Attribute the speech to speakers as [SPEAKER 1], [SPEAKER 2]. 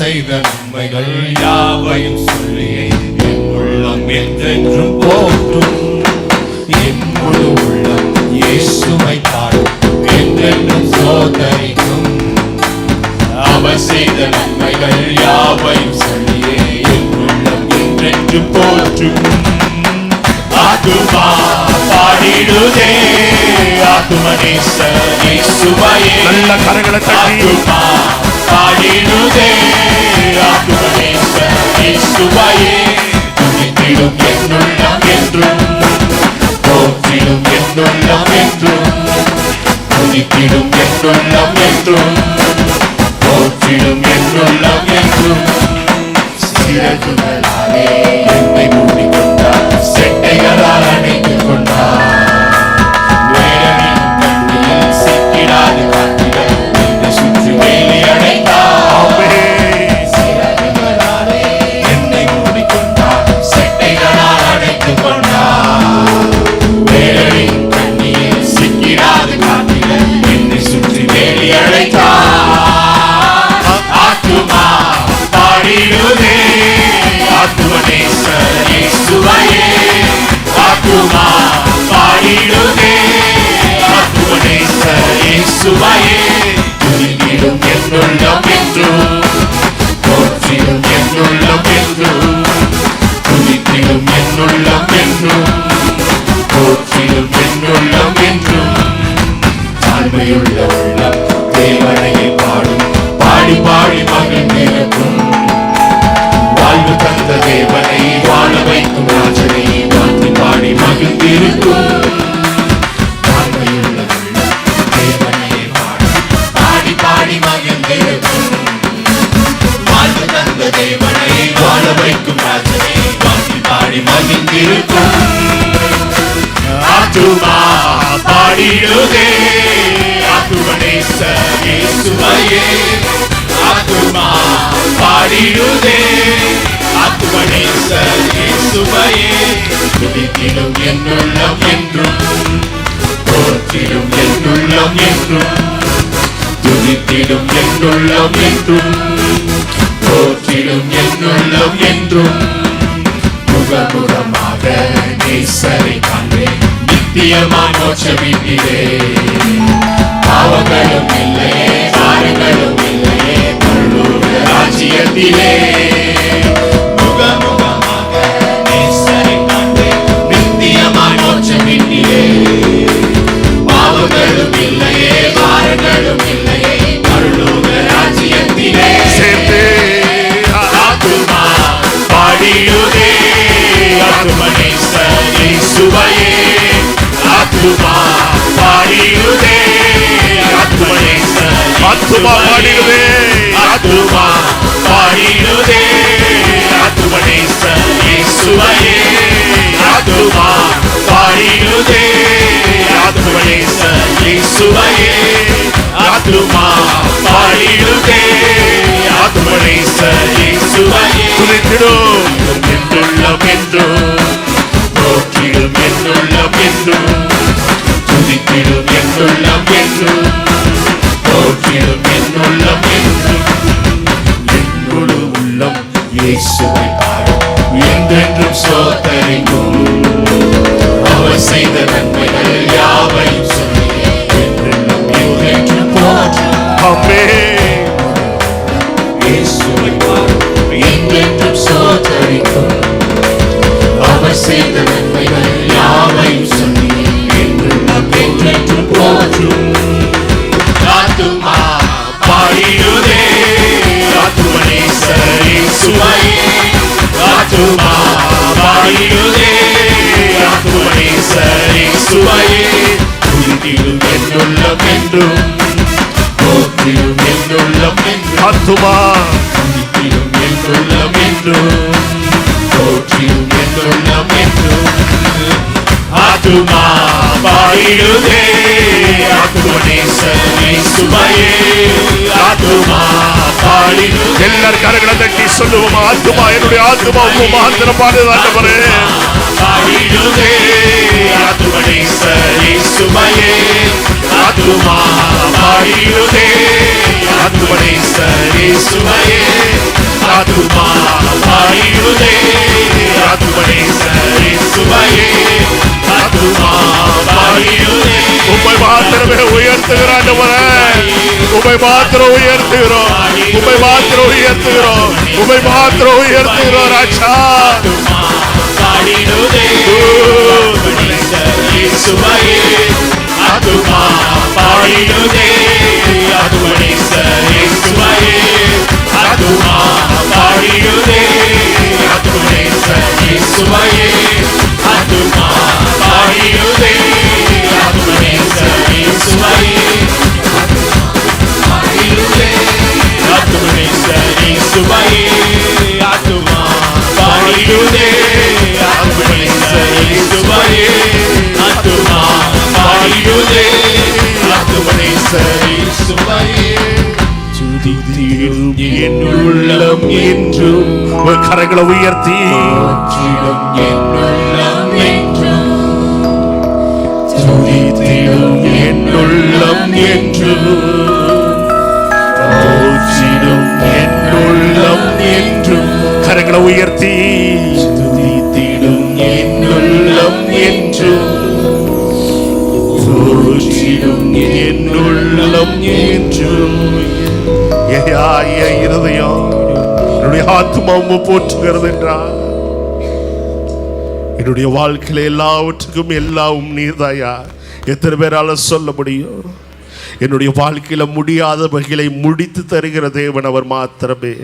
[SPEAKER 1] செய்த நன்மைகள் யாவையும் சொல்லியே என் உள்ளம் என்றென்றும் போற்றும். என் முழு உள்ளம் இயேசுவை பாடும் என்றென்றும் சோதரிக்கும். அவர் செய்த நன்மைகள் யாவையும் சொல்லியே என் உள்ளம் என்றென்றும் போற்றும். ஆத்துமா பாடிடுதே ஆத்துமனேச இயேசுவையே.
[SPEAKER 2] நல்ல கரங்களை தட்டி.
[SPEAKER 1] ஆத்துமா பாடிடுதே ஆத்துமனேச துதித்திடும் என்னுள்ளம் என்றும் போற்றிடும் என்னுள்ளம் என்றும் துதித்திடும் என்னுள்ளம் என்றும் போற்றிடும் என்னுள்ளம் என்றும். சிறகுகளாலே என்னை மூடிக்கொண்டார் செட்டைகளால் அணைத்துக் பாடி ஆத்துமா பாடிடுதே. ஆத்துமனேச இயேசுவையே. ஆத்துமா பாடிடுதே. ஆத்துமனேச இயேசுவையே. துதித்திடும் என்னுள்ளம் என்றும் போற்றிடும் என்னுள்ளம் என்றும் துதித்திடும் என்னுள்ளம் என்றும் போற்றிடும் என்னுள்ளம் என்றும் முகமுக நேசரை காண்பேன் நித்தியமாய் மோட்ச வீட்டிலே பாவங்களும் இல்லையே காரங்களும் இல்லையே ராஜ்யத்திலே. இயேசுவை பாடும் என்றென்றும் சோதரிக்கும் அவர் செய்த நன்மைகள் யாவையும் சொல்லி என்றென்றும் என்றென்றும் போற்றும்
[SPEAKER 2] அம்மே
[SPEAKER 1] இயேசுவை பாடும் என்றென்றும் அவர் செய்த நன்மை ஆத்துமனேசரே சுவையே. துதித்திடும் என்னுள்ளம் என்றும் போற்றிடும் என்னுள்ளம் என்றும்.
[SPEAKER 2] ஆத்துமா.
[SPEAKER 1] துதித்திடும் என்னுள்ளம் என்றும் போற்றிடும் என்னுள்ளம் என்றும். ஆத்துமா பாடிடுதே.
[SPEAKER 2] எல்லாரும் கரங்களை தட்டி சொல்லுவோம் ஆத்துமா என்னுடைய ஆத்துமா உங்க மாத்திரம் பாடுதாண்டவரே
[SPEAKER 1] ஆத்துமனேசரே சுவையே ஆத்துமா பாடிடுதே ஆத்துமனேசரே சுவையே
[SPEAKER 2] ஆத்துமா பாடிடுதே ஆத்துமனேசரே சுவையே ஆத்துமா பாடிடுதே
[SPEAKER 1] உம்மை மாத்திரமே உயர்த்துகிறோம் ஆண்டவரே. உம்மை மாத்திரம் உயர்த்துகிறோம். உம்மை மாத்திரம் உயர்த்துகிறோம். உம்மை மாத்திரம் உயர்த்துகிறோம் ராஜா.
[SPEAKER 2] என்றும்
[SPEAKER 1] கரங்களை உயர்த்தி.
[SPEAKER 2] போற்றிடும் என் உள்ளம் என்றும்
[SPEAKER 1] கரங்களை உயர்த்தி.
[SPEAKER 2] துதித்திடும் என் உள்ளம் என்றும் போற்றிடும் என் உள்ளம் என்றும்
[SPEAKER 1] இருதயம். என்னுடைய ஆத்மாவும் போற்றுகிறது என்றார் என்னுடைய வாழ்க்கையில எல்லாவற்றுக்கும் எல்லாம் நீர்தாயா? எத்தனை பேரால சொல்ல முடியும்? என்னுடைய வாழ்க்கையில முடியாத வகைகளை முடித்து தருகிற தேவன் அவர் மாத்திரமே.